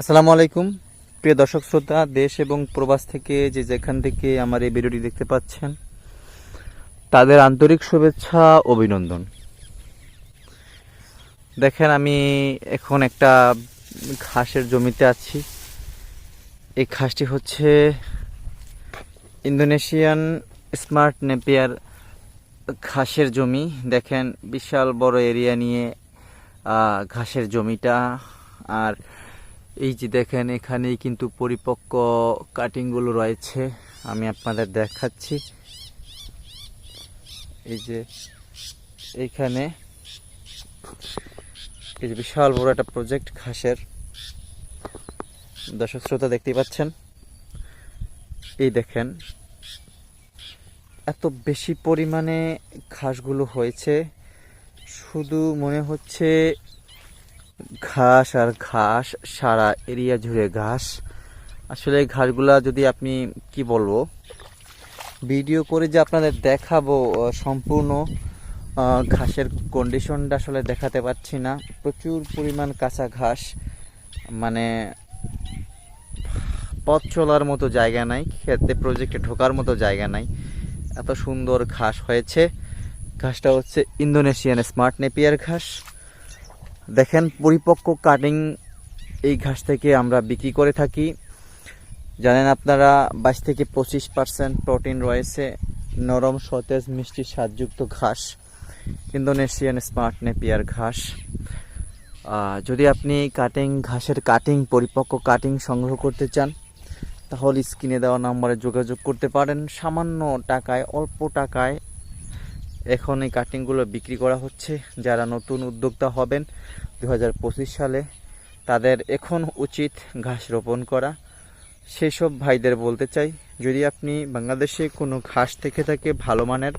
আসসালামু আলাইকুম। প্রিয় দর্শক শ্রোতা, দেশ এবং প্রবাস থেকে যে যেখান থেকে আমার এই ভিডিওটি দেখতে পাচ্ছেন, তাদের আন্তরিক শুভেচ্ছা, অভিনন্দন। দেখেন, আমি এখন একটা ঘাসের জমিতে আছি। এই ঘাসটি হচ্ছে ইন্দোনেশিয়ান স্মার্ট নেপিয়ার ঘাসের জমি। দেখেন, বিশাল বড় এরিয়া নিয়ে ঘাসের জমিটা। আর এই যে দেখেন, এখানেই কিন্তু পরিপক্ক কাটিংগুলো রয়েছে। আমি আপনাদের দেখাচ্ছি। এই যে এইখানে এই যে বিশাল বড় একটা প্রজেক্ট ঘাসের। দর্শক, শ্রোতা দেখতেই পাচ্ছেন? এই দেখেন, এত বেশি পরিমাণে ঘাসগুলো হয়েছে। শুধু মনে হচ্ছে ঘাস আর ঘাস, সারা এরিয়া জুড়ে ঘাস। আসলে ঘাসগুলা যদি আপনি, কি বলব ভিডিও করে যে আপনাদের দেখাবো সম্পূর্ণ ঘাসের কন্ডিশনটা আসলে দেখাতে পারছি না। প্রচুর পরিমাণ কাঁচা ঘাস মানে পথ চলার মতো জায়গা নাই খেতে প্রজেক্টে ঢোকার মতো জায়গা নাই। এত সুন্দর ঘাস হয়েছে। ঘাসটা হচ্ছে ইন্দোনেশিয়ান স্মার্ট নেপিয়ার ঘাস। দেখেন, পরিপক্ক কাটিং এই ঘাস থেকে আমরা বিক্রি করে থাকি। জানেন আপনারা, বাইশ থেকে পঁচিশ পার্সেন্ট প্রোটিন রয়েছে, নরম, সতেজ, মিষ্টি, স্বাদযুক্ত ঘাস, ইন্দোনেশিয়ান স্মার্ট নেপিয়ার ঘাস। যদি আপনি কাটিং ঘাসের কাটিং পরিপক্ক কাটিং সংগ্রহ করতে চান, তাহলে স্ক্রিনে দেওয়া নম্বরে যোগাযোগ করতে পারেন। সামান্য টাকায়, অল্প টাকায় এখন এই কাটিংগুলো বিক্রি করা হচ্ছে। যারা নতুন উদ্যোক্তা হবেন দু হাজার পঁচিশ সালে তাদের এখন উচিত ঘাস রোপণ করা। সেসব ভাইদের বলতে চাই, যদি আপনি বাংলাদেশে কোনো ঘাস থেকে থাকে ভালো মানের,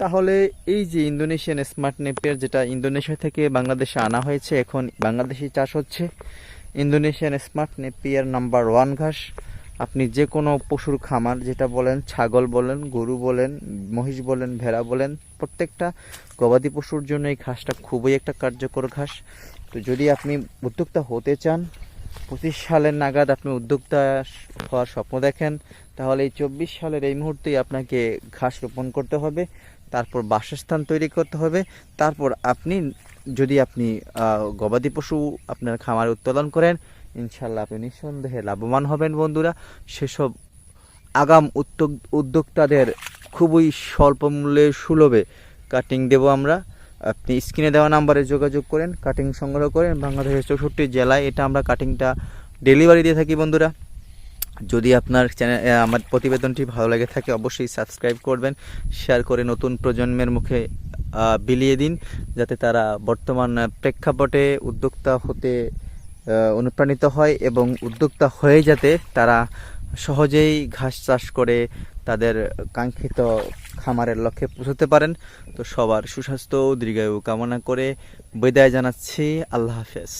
তাহলে এই যে ইন্দোনেশিয়ান স্মার্ট নেপিয়ার যেটা ইন্দোনেশিয়া থেকে বাংলাদেশে আনা হয়েছে, এখন বাংলাদেশি চাষ হচ্ছে। Indonesian smart napier number one ঘাস। আপনি যে কোনো পশুর খামার, যেটা বলেন, ছাগল বলেন, গরু বলেন, মহিষ বলেন, ভেড়া বলেন, প্রত্যেকটা গবাদি পশুর জন্য এই ঘাসটা খুবই একটা কার্যকর ঘাস। তো যদি আপনি উদ্যোক্তা হতে চান, পঁচিশ সালের নাগাদ আপনি উদ্যোক্তা হওয়ার স্বপ্ন দেখেন, তাহলে এই চব্বিশ সালের এই মুহূর্তেই আপনাকে ঘাস রোপণ করতে হবে, তারপর বাসস্থান তৈরি করতে হবে, তারপর আপনি যদি আপনি গবাদি পশু আপনার খামারে উৎপাদন করেন ইনশাল্লাহ আপনি নিঃসন্দেহে লাভবান হবেন বন্ধুরা। সেসব আগাম উদ্যোগ, উদ্যোক্তাদের খুবই স্বল্প মূল্যে সুলভে কাটিং দেব আমরা। আপনি স্ক্রিনে দেওয়া নাম্বারে যোগাযোগ করেন কাটিং সংগ্রহ করেন। বাংলাদেশের চৌষট্টি জেলায় এটা আমরা কাটিংটা ডেলিভারি দিয়ে থাকি বন্ধুরা। যদি আপনার চ্যানেল আমার প্রতিবেদনটি ভালো লেগে থাকে অবশ্যই সাবস্ক্রাইব করবেন শেয়ার করে নতুন প্রজন্মের মুখে বিলিয়ে দিন, যাতে তারা বর্তমান প্রেক্ষাপটে উদ্যোক্তা হতে অনুপ্রাণিত হয় এবং উদ্যোক্তা হয়ে যাতে তারা সহজেই ঘাস চাষ করে তাদের কাঙ্ক্ষিত খামারের লক্ষ্যে পৌঁছতে পারেন। তো সবার সুস্বাস্থ্য দীর্ঘায়ু কামনা করে বিদায় জানাচ্ছি। আল্লাহ হাফেজ।